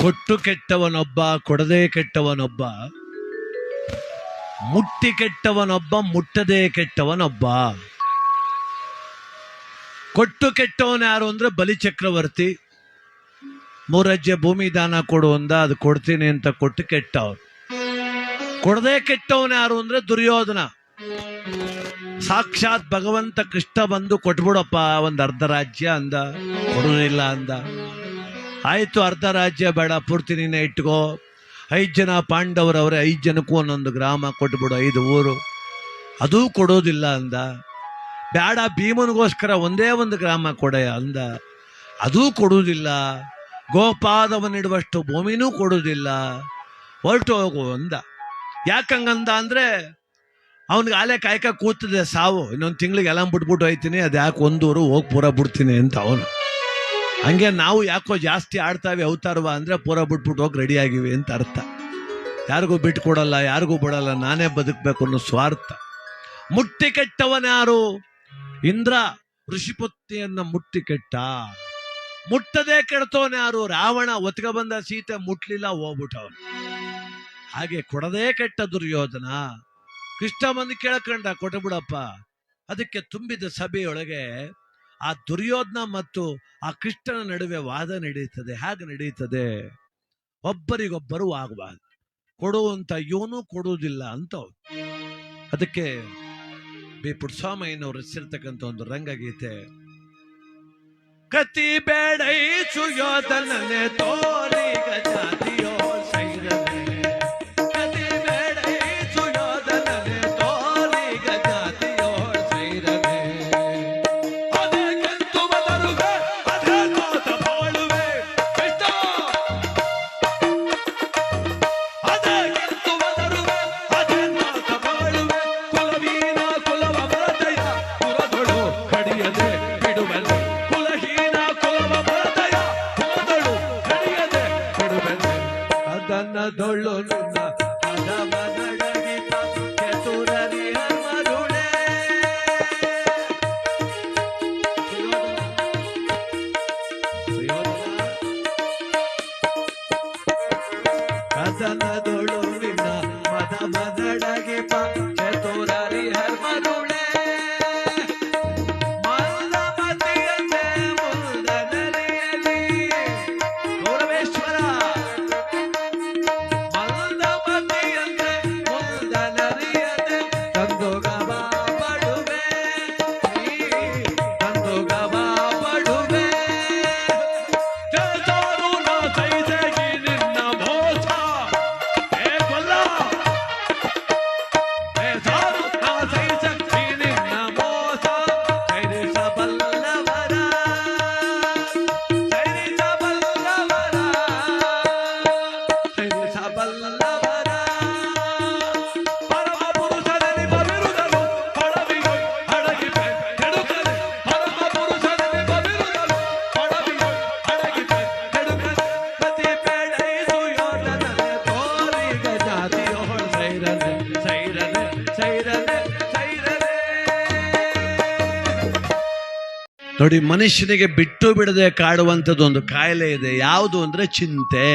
ಕೊಟ್ಟು ಕೆಟ್ಟವನೊಬ್ಬ, ಕೊಡದೆ ಕೆಟ್ಟವನೊಬ್ಬ, ಮುಟ್ಟಿ ಕೆಟ್ಟವನೊಬ್ಬ, ಮುಟ್ಟದೆ ಕೆಟ್ಟವನೊಬ್ಬ. ಕೊಟ್ಟು ಕೆಟ್ಟವನ ಯಾರು ಅಂದ್ರೆ ಬಲಿ ಚಕ್ರವರ್ತಿ. ಮೂರಜ್ಜೆ ಭೂಮಿ ದಾನ ಕೊಡು ಅಂದ, ಅದು ಕೊಡ್ತೀನಿ ಅಂತ ಕೊಟ್ಟು ಕೆಟ್ಟವನು. ಕೊಡದೆ ಕೆಟ್ಟವನ ಯಾರು ಅಂದ್ರೆ ದುರ್ಯೋಧನ. ಸಾಕ್ಷಾತ್ ಭಗವಂತ ಕೃಷ್ಣ ಬಂದು ಕೊಟ್ಬಿಡಪ್ಪ, ಒಂದು ಅರ್ಧ ರಾಜ್ಯ ಅಂದ, ಕೊಡೋದಿಲ್ಲ ಅಂದ. ಆಯ್ತು, ಅರ್ಧ ರಾಜ್ಯ ಬೇಡ, ಪೂರ್ತಿ ನೀನೆ ಇಟ್ಕೋ. ಐದು ಜನ ಪಾಂಡವರವರೇ ಐದು ಜನಕ್ಕೂ ಒಂದೊಂದು ಗ್ರಾಮ ಕೊಟ್ಬಿಡು, ಐದು ಊರು. ಅದೂ ಕೊಡೋದಿಲ್ಲ ಅಂದ. ಬೇಡ ಭೀಮನಿಗೋಸ್ಕರ ಒಂದೇ ಒಂದು ಗ್ರಾಮ ಕೊಡ ಅಂದ. ಅದೂ ಕೊಡುವುದಿಲ್ಲ. ಗೋಪಾದವನಿಡುವಷ್ಟು ಭೂಮಿನೂ ಕೊಡುವುದಿಲ್ಲ. ಹೊರಟು ಹೋಗು ಅಂದ. ಯಾಕಂಗಂದ ಅಂದರೆ, ಅವನಿಗೆ ಆಲೆ ಕಾಯ್ಕ ಕೂತಿದೆ ಸಾವು. ಇನ್ನೊಂದು ತಿಂಗಳಿಗೆ ಎಲ್ಲ ಬಿಟ್ಬಿಟ್ಟು ಹೋಯ್ತೀನಿ ಅದು ಯಾಕೆ ಒಂದೂರು ಹೋಗಿ ಪೂರ ಬಿಡ್ತೀನಿ ಅಂತ ಅವನು. ಹಂಗೆ ನಾವು ಯಾಕೋ ಜಾಸ್ತಿ ಆಡ್ತಾವೆ ಅವತಾರವ ಅಂದ್ರೆ ಪೂರ ಬಿಟ್ಬಿಟ್ಟು ಹೋಗಿ ರೆಡಿ ಆಗಿವಿ ಅಂತ ಅರ್ಥ. ಯಾರಿಗೂ ಬಿಟ್ಕೊಡಲ್ಲ ಯಾರಿಗೂ ಬಿಡಲ್ಲ, ನಾನೇ ಬದುಕಬೇಕು ಅನ್ನೋ ಸ್ವಾರ್ಥ. ಮುಟ್ಟಿ ಕೆಟ್ಟವನ್ಯಾರು ಇಂದ್ರ ಋಷಿಪತ್ನಿಯನ್ನ ಮುಟ್ಟಿ ಕೆಟ್ಟ. ಮುಟ್ಟದೆ ಕೆಡ್ತವನ್ಯಾರು ರಾವಣ ಒತ್ಕ ಬಂದ ಸೀತೆ ಮುಟ್ಲಿಲ್ಲ, ಹೋಗ್ಬಿಟ್ಟವನು. ಹಾಗೆ ಕೊಡದೇ ಕೆಟ್ಟ ದುರ್ಯೋಧನ. ಕೃಷ್ಣ ಬಂದು ಕೇಳ್ಕಂಡ ಕೊಟ್ಟಬಿಡಪ್ಪ ಅದಕ್ಕೆ ತುಂಬಿದ ಸಭೆಯೊಳಗೆ ಆ ದುರ್ಯೋಧನ ಮತ್ತು ಆ ಕೃಷ್ಣನ ನಡುವೆ ವಾದ ನಡೆಯುತ್ತದೆ. ಹೇಗೆ ನಡೆಯುತ್ತದೆ? ಒಬ್ಬರಿಗೊಬ್ಬರು ಆಗಬಾರ್ದು. ಕೊಡುವಂತ ಇವನು ಕೊಡುವುದಿಲ್ಲ ಅಂತ ಅದಕ್ಕೆ ಬಿ ಪುಟ್ಸ್ವಾಮಯ್ಯನವರು ರಚಿಸಿರ್ತಕ್ಕಂಥ ಒಂದು ರಂಗಗೀತೆ. ಕತಿ ಬೇಡ ತೋರಿ ಅದನ್ನದೊಳ್ಳು ನಿನ್ನ ಪದವ ನಡಗಿತ ಚತುರರಿ ಹರ್ಮರುಳೆ ಕದನದೊಳು ನಿನ್ನ ಮದ ಮದಡಗೆ ನೋಡಿ, ಮನುಷ್ಯನಿಗೆ ಬಿಟ್ಟು ಬಿಡದೆ ಕಾಡುವಂಥದ್ದು ಒಂದು ಕಾಯಿಲೆ ಇದೆ. ಯಾವುದು ಅಂದ್ರೆ ಚಿಂತೆ.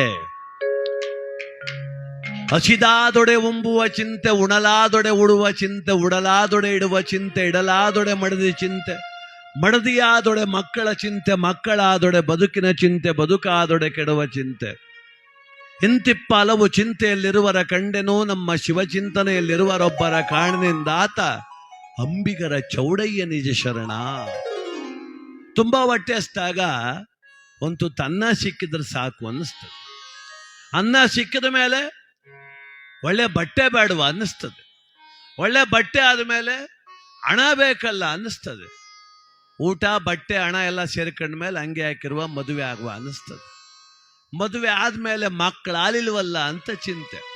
ಹಸಿದಾದೊಡೆ ಉಂಬುವ ಚಿಂತೆ, ಉಣಲಾದೊಡೆ ಉಡುವ ಚಿಂತೆ, ಉಡಲಾದೊಡೆ ಇಡುವ ಚಿಂತೆ, ಇಡಲಾದೊಡೆ ಮಡದಿ ಚಿಂತೆ, ಮಡದಿಯಾದೊಡೆ ಮಕ್ಕಳ ಚಿಂತೆ, ಮಕ್ಕಳಾದೊಡೆ ಬದುಕಿನ ಚಿಂತೆ, ಬದುಕಾದೊಡೆ ಕೆಡುವ ಚಿಂತೆ. ಇಂತಿಪ್ಪ ಹಲವು ಚಿಂತೆಯಲ್ಲಿರುವರ ಕಂಡೆನೋ, ನಮ್ಮ ಶಿವಚಿಂತನೆಯಲ್ಲಿರುವರೊಬ್ಬರ ಕಾರಣದಿಂದಾತ ಅಂಬಿಗರ ಚೌಡಯ್ಯ ನಿಜ ಶರಣ. ತುಂಬಾ ಹೊಟ್ಟೆ ಹಸ್ದಾಗ ಒಂದು ಅನ್ನ ಸಿಕ್ಕಿದ್ರೆ ಸಾಕು ಅನ್ನಿಸ್ತದೆ. ಅನ್ನ ಸಿಕ್ಕಿದ ಮೇಲೆ ಒಳ್ಳೆ ಬಟ್ಟೆ ಬೇಡವಾ ಅನ್ನಿಸ್ತದೆ. ಒಳ್ಳೆ ಬಟ್ಟೆ ಆದಮೇಲೆ ಹಣ ಬೇಕಲ್ಲ ಅನ್ನಿಸ್ತದೆ. ಊಟ, ಬಟ್ಟೆ, ಹಣ ಎಲ್ಲ ಸೇರ್ಕೊಂಡ ಮೇಲೆ ಹಂಗೆ ಹಾಕಿರುವ ಮದುವೆ ಆಗುವ ಅನ್ನಿಸ್ತದೆ. ಮದುವೆ ಆದ್ಮೇಲೆ ಮಕ್ಕಳಾಲಿಲ್ವಲ್ಲ ಅಂತ ಚಿಂತೆ.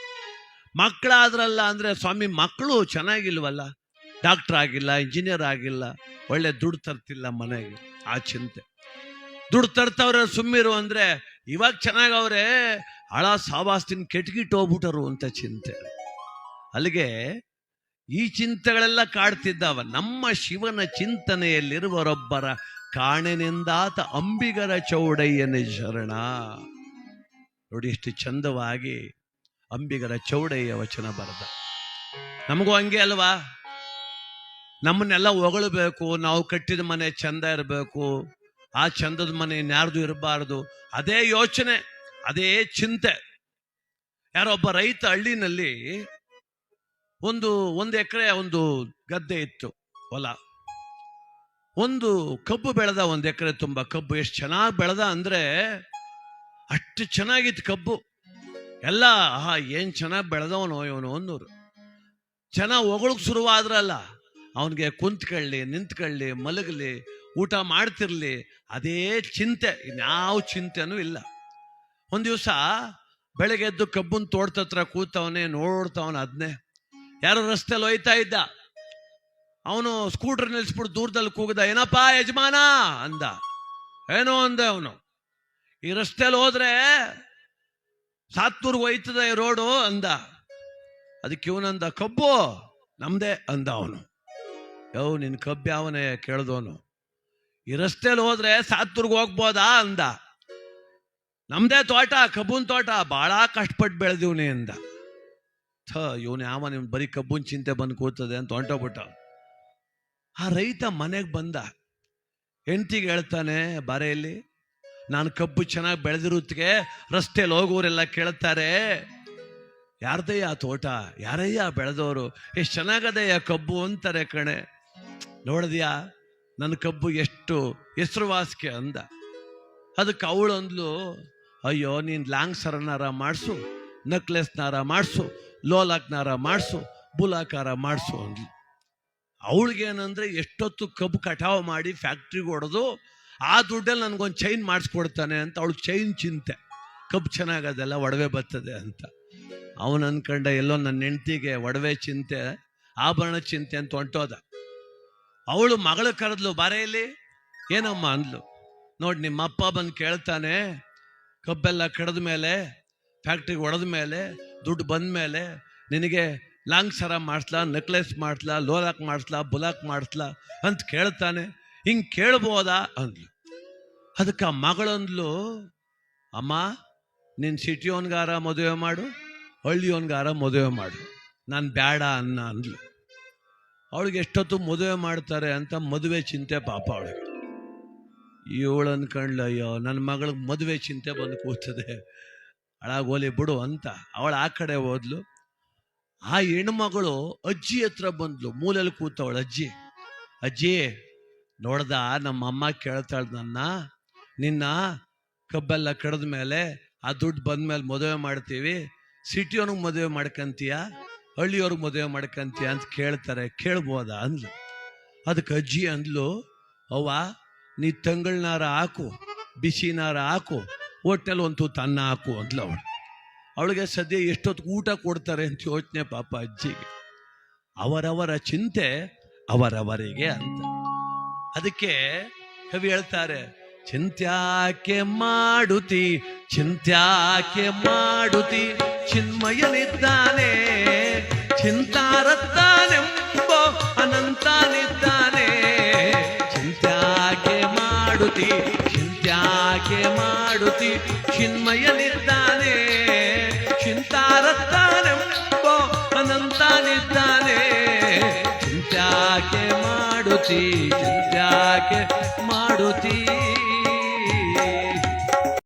ಮಕ್ಕಳಾದ್ರಲ್ಲ ಅಂದ್ರೆ ಸ್ವಾಮಿ ಮಕ್ಕಳು ಚೆನ್ನಾಗಿಲ್ವಲ್ಲ? ಡಾಕ್ಟರ್ ಆಗಿಲ್ಲ, ಇಂಜಿನಿಯರ್ ಆಗಿಲ್ಲ, ಒಳ್ಳೆ ದುಡ್ಡು ತರ್ತಿಲ್ಲ ಮನೆಗೆ, ಆ ಚಿಂತೆ. ದುಡ್ಡು ತರ್ತವ್ರೆ ಸುಮ್ಮಿರು ಅಂದ್ರೆ ಇವಾಗ ಚೆನ್ನಾಗವ್ರೆ, ಹಳ ಸಾವಾಸ್ತಿನ ಕೆಟ್ಗಿಟ್ಟು ಹೋಗ್ಬಿಟ್ಟರು ಅಂತ ಚಿಂತೆ. ಅಲ್ಲಿಗೆ ಈ ಚಿಂತೆಗಳೆಲ್ಲ ಕಾಡ್ತಿದ್ದಾವ. ನಮ್ಮ ಶಿವನ ಚಿಂತನೆಯಲ್ಲಿರುವರೊಬ್ಬರ ಕಾಣೆನೆಂದಾತ ಅಂಬಿಗರ ಚೌಡಯ್ಯನ ಶರಣ. ನೋಡಿ ಎಷ್ಟು ಚಂದವಾಗಿ ಅಂಬಿಗರ ಚೌಡಯ್ಯ ವಚನ ಬರೆದ. ನಮಗೂ ಹಂಗೆ ಅಲ್ವಾ? ನಮ್ಮನ್ನೆಲ್ಲ ಹೊಗಳಬೇಕು, ನಾವು ಕಟ್ಟಿದ ಮನೆ ಚಂದ ಇರಬೇಕು, ಆ ಚಂದದ ಮನೆ ಇನ್ಯಾರ್ದು ಇರಬಾರ್ದು. ಅದೇ ಯೋಚನೆ, ಅದೇ ಚಿಂತೆ. ಯಾರೊಬ್ಬ ರೈತ ಹಳ್ಳಿನಲ್ಲಿ ಒಂದು ಒಂದು ಎಕರೆ ಒಂದು ಗದ್ದೆ ಇತ್ತು, ಹೊಲ. ಒಂದು ಕಬ್ಬು ಬೆಳೆದ ಒಂದು ಎಕರೆ ತುಂಬ ಕಬ್ಬು. ಎಷ್ಟು ಚೆನ್ನಾಗಿ ಬೆಳೆದ ಅಂದ್ರೆ ಅಷ್ಟು ಚೆನ್ನಾಗಿತ್ತು ಕಬ್ಬು. ಎಲ್ಲ, ಆಹಾ, ಏನು ಚೆನ್ನಾಗಿ ಬೆಳೆದವನು ಇವನು ಅನ್ನೋರು. ಚೆನ್ನಾಗಿ ಹೊಗಳಕ್ ಶುರುವಾದ್ರಲ್ಲ. ಅವನಿಗೆ ಕುಂತ್ಕೊಳ್ಳಿ, ನಿಂತ್ಕೊಳ್ಳಿ, ಮಲಗಲಿ, ಊಟ ಮಾಡ್ತಿರ್ಲಿ, ಅದೇ ಚಿಂತೆ, ಇನ್ಯಾವ ಚಿಂತೆನೂ ಇಲ್ಲ. ಒಂದು ದಿವಸ ಬೆಳಗ್ಗೆ ಎದ್ದು ಕಬ್ಬನ್ ತೋಟದ ಕೂತವನೇ ನೋಡ್ತವನ ಅದನ್ನೇ ಯಾರೋ ರಸ್ತೆಯಲ್ಲಿ ಹೋಯ್ತಾ ಇದ್ದ. ಅವನು ಸ್ಕೂಟರ್ ನಿಲ್ಸ್ಬಿಟ್ಟು ದೂರದಲ್ಲಿ ಕೂಗದ, ಏನಪ್ಪಾ ಯಜಮಾನ? ಅಂದ. ಏನೋ ಅಂದೆ ಅವನು. ಈ ರಸ್ತೆಯಲ್ಲಿ ಹೋದ್ರೆ ಸಾತ್ತೂರ್ಗೆ ಹೋಯ್ತದ ಈ ರೋಡು, ಅಂದ. ಅದಕ್ಕೆ ಇವನಂದ, ಕಬ್ಬು, ನಮ್ದೇ, ಅಂದ ಅವನು. ಯೋ ನಿನ್ನ ಕಬ್ಬು ಯಾವನೇ ಕೇಳ್ದವನು. ಈ ರಸ್ತೆಯಲ್ಲಿ ಹೋದ್ರೆ ಸಾತ್ತೂರ್ಗೆ ಹೋಗ್ಬೋದಾ ಅಂದ. ನಮ್ದೇ ತೋಟ, ಕಬ್ಬುನ್ ತೋಟ ಬಹಳ ಕಷ್ಟಪಟ್ಟು ಬೆಳೆದಿವನೇ ಅಂದ. ಥ, ಇವನು ಯಾವ ನಿಮ್ ಬರೀ ಕಬ್ಬುನ್ ಚಿಂತೆ ಬಂದು ಕೂತದೆ ಅಂತ ಹೊಂಟೋಗ್ಬಿಟ್ಟ. ಆ ರೈತ ಮನೆಗೆ ಬಂದ. ಹೆಂಡ್ತಿಗೆ ಹೇಳ್ತಾನೆ ಬಾರೆಯಲ್ಲಿ ನಾನು ಕಬ್ಬು ಚೆನ್ನಾಗಿ ಬೆಳೆದಿರುತ್ತಿಗೆ ರಸ್ತೆಯಲ್ಲಿ ಹೋಗೋರೆಲ್ಲ ಕೇಳ್ತಾರೆ. ಯಾರ್ದಯ್ಯ ತೋಟ? ಯಾರಯ್ಯ ಬೆಳೆದವರು ಎಷ್ಟು ಚೆನ್ನಾಗದಯ್ಯ ಕಬ್ಬು? ಅಂತಾರೆ ಕಣೆ. ನೋಡಿದ್ಯಾ? ನನ್ನ ಕಬ್ಬು ಎಷ್ಟು ಹೆಸರುವಾಸಿಕೆ ಅಂದ. ಅದಕ್ಕೆ ಅವಳು ಅಯ್ಯೋ, ನೀನು ಲಾಂಗ್ ಸರನಾರ ಮಾಡಿಸು, ನಕ್ಲೆಸ್ನಾರ ಮಾಡಿಸು, ಲೋಲಾಕ್ನಾರ ಮಾಡಿಸು, ಬುಲಾಕಾರ ಮಾಡಿಸು ಅಂದ್ಲು. ಅವಳಿಗೇನಂದ್ರೆ ಎಷ್ಟೊತ್ತು ಕಬ್ಬು ಕಟಾವು ಮಾಡಿ ಫ್ಯಾಕ್ಟ್ರಿಗೆ ಹೊಡೆದು, ಆ ದುಡ್ಡಲ್ಲಿ ನನಗೊಂದು ಚೈನ್ ಮಾಡಿಸ್ಕೊಡ್ತಾನೆ ಅಂತ ಅವಳು ಚೈನ್ ಚಿಂತೆ. ಕಬ್ಬು ಚೆನ್ನಾಗದೆಲ್ಲ ಒಡವೆ ಬರ್ತದೆ ಅಂತ. ಅವನು ಅಂದ್ಕಂಡ ಎಲ್ಲೋ ನನ್ನ ಹೆಂಡ್ತಿಗೆ ಒಡವೆ ಚಿಂತೆ, ಆಭರಣ ಚಿಂತೆ ಅಂತ ಹೊಂಟೋದ. ಅವಳು ಮಗಳು ಕರೆದ್ಲು ಬಾರೆಯಲ್ಲಿ ಏನಮ್ಮ ಅಂದ್ಲು. ನೋಡಿ ನಿಮ್ಮ ಅಪ್ಪ ಬಂದು ಕೇಳ್ತಾನೆ, ಕಬ್ಬೆಲ್ಲ ಕಡಿದ ಮೇಲೆ, ಫ್ಯಾಕ್ಟ್ರಿಗೆ ಒಡೆದ ಮೇಲೆ, ದುಡ್ಡು ಬಂದ ಮೇಲೆ, ನಿನಗೆ ಲಾಂಗ್ ಸರ ಮಾಡಿಸ್ಲಾ, ನೆಕ್ಲೆಸ್ ಮಾಡಿಸ್ಲಾ, ಲೋಲಾಕ್ ಮಾಡಿಸ್ಲಾ, ಬುಲಾಕ್ ಮಾಡಿಸ್ಲಾ ಅಂತ ಕೇಳ್ತಾನೆ. ಹಿಂಗೆ ಕೇಳ್ಬೋದಾ ಅಂದ್ಲು. ಅದಕ್ಕೆ ಆ ಮಗಳಂದ್ಲು ಅಮ್ಮ ನಿನ್ನ ಸಿಟಿಯವನ್ಗಾರ ಮದುವೆ ಮಾಡು ಹಳ್ಳಿಯವನ್ಗಾರ ಮದುವೆ ಮಾಡು. ನಾನು ಬೇಡ ಅನ್ನ ಅಂದ್ಲು. ಅವಳಿಗೆ ಎಷ್ಟೊತ್ತು ಮದುವೆ ಮಾಡ್ತಾರೆ ಅಂತ ಮದುವೆ ಚಿಂತೆ ಪಾಪ ಅವಳಿಗೆ. ಇವಳು ಅನ್ಕಂಡ್ಲ ಅಯ್ಯೋ ನನ್ನ ಮಗಳಿಗೆ ಮದುವೆ ಚಿಂತೆ ಬಂದು ಕೂತದೆ. ಅಳಾಗೋಲಿ ಬಿಡು ಅಂತ ಅವಳು ಆ ಕಡೆ ಹೋದ್ಲು. ಆ ಹೆಣ್ಮಗಳು ಅಜ್ಜಿ ಹತ್ರ ಬಂದ್ಲು. ಮೂಲೆಯಲ್ಲಿ ಕೂತವಳು ಅಜ್ಜಿ. ಅಜ್ಜಿ, ನೋಡ್ದ, ನಮ್ಮಮ್ಮ ಕೇಳ್ತಾಳ ನನ್ನ. ನಿನ್ನ ಕಬ್ಬೆಲ್ಲ ಕಡ್ದ ಮೇಲೆ ಆ ದುಡ್ಡು ಬಂದ್ಮೇಲೆ ಮದುವೆ ಮಾಡ್ತೀವಿ. ಸಿಟಿಯವ್ನಿಗೆ ಮದುವೆ ಮಾಡ್ಕಂತೀಯ? ಹಳ್ಳಿಯವ್ರಿಗೆ ಮದುವೆ ಮಾಡ್ಕಂತೀಯ ಅಂತ ಕೇಳ್ತಾರೆ, ಕೇಳ್ಬೋದಾ ಅಂದ್ಲು. ಅದಕ್ಕೆ ಅಜ್ಜಿ ಅಂದ್ಲು, ಅವ್ವ, ನೀ ತಂಗಳನಾರ ಹಾಕು, ಬಿಸಿನಾರ ಹಾಕು ಹೋಟೆಲ್ ಒಂದು ತೂತು ಅನ್ನ ಹಾಕು ಅಂದ್ಲು ಅವಳು. ಅವಳಿಗೆ ಸದ್ಯ ಎಷ್ಟೊತ್ತು ಊಟ ಕೊಡ್ತಾರೆ ಅಂತ ಯೋಚನೆ ಪಾಪ ಅಜ್ಜಿಗೆ. ಅವರವರ ಚಿಂತೆ ಅವರವರಿಗೆ ಅಂತ. ಅದಕ್ಕೆ ಕವಿ ಹೇಳ್ತಾರೆ, ಚಿಂತ್ಯಾಕೆ ಮಾಡುತ್ತಿ ಚಿಂತ್ಯಾಕೆ ಮಾಡುತ್ತಿ ಚಿನ್ಮಯನಿದ್ದಾನೆ ಚಿಂತಾರತ್ತಾನೆಂಬೋ ಅನಂತನಿದ್ದಾನೆ. ಚಿಂತ್ಯಾಕೆ ಮಾಡುತ್ತಿ ಚಿಂತ್ಯಾಕೆ ಮಾಡುತ್ತಿ ಚಿನ್ಮಯನಿದ್ದಾನೆ ಚಿಂತಾರತ್ತಾನೆಂಬೋ ಅನಂತನಿದ್ದಾನೆ. ಚಿಂತ್ಯಾಕೆ ಮಾಡುತ್ತಿ ಚಿಂತ್ಯಾಕೆ ಮಾಡುತ್ತಿ